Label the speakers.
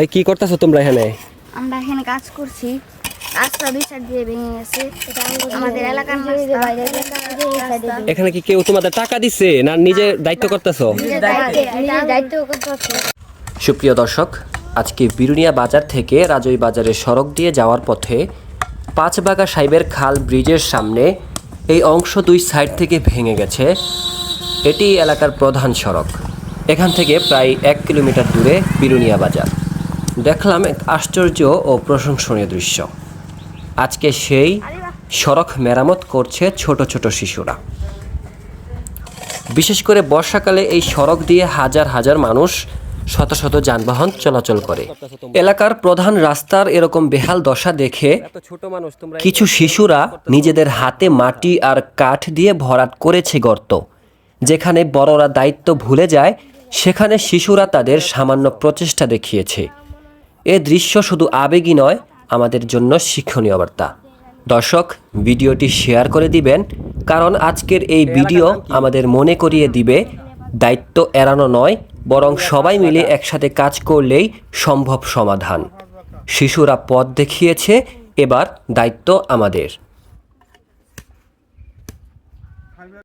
Speaker 1: এই কি করতেছো তোমরা এখানে?
Speaker 2: আমরা এখানে কাজ করছি। রাস্তা দুই সাইড দিয়ে ভেঙে গেছে। আমাদের এলাকার রাস্তা।
Speaker 1: এখানে কি কেউ তোমাদের টাকা দিছে না নিজে দায়িত্ব করতেছো? সুপ্রিয় দর্শক আজকে বিরুনিয়া বাজার থেকে রাজই বাজারের সড়ক দিয়ে যাওয়ার পথে পাঁচবাগা সাহেবের খাল ব্রিজের সামনে এই অংশ দুই সাইড থেকে ভেঙে গেছে। এটি এলাকার প্রধান সড়ক। এখান থেকে প্রায় এক কিলোমিটার দূরে বিরুনিয়া বাজার। দেখলাম এক আশ্চর্য ও প্রশংসনীয় দৃশ্য। আজকে সেই সড়ক মেরামত করছে ছোট ছোট শিশুরা। বিশেষ করে বর্ষাকালে এই সড়ক দিয়ে হাজার হাজার মানুষ শত শত যানবাহন চলাচল করে। এলাকার প্রধান রাস্তার এরকম বেহাল দশা দেখে কিছু শিশুরা নিজেদের হাতে মাটি আর কাঠ দিয়ে ভরাট করেছে গর্ত, যেখানে বড়রা দায়িত্ব ভুলে যায় সেখানে শিশুরা তাদের সামান্য প্রচেষ্টা দেখিয়েছে। এ দৃশ্য শুধু আবেগই নয় আমাদের জন্য শিক্ষণীয় বার্তা। দর্শক ভিডিওটি শেয়ার করে দিবেন কারণ আজকের এই ভিডিও আমাদের মনে করিয়ে দিবে দায়িত্ব এড়ানো নয় বরং সবাই মিলে একসাথে কাজ করলেই সম্ভব সমাধান। শিশুরা পথ দেখিয়েছে এবার দায়িত্ব আমাদের।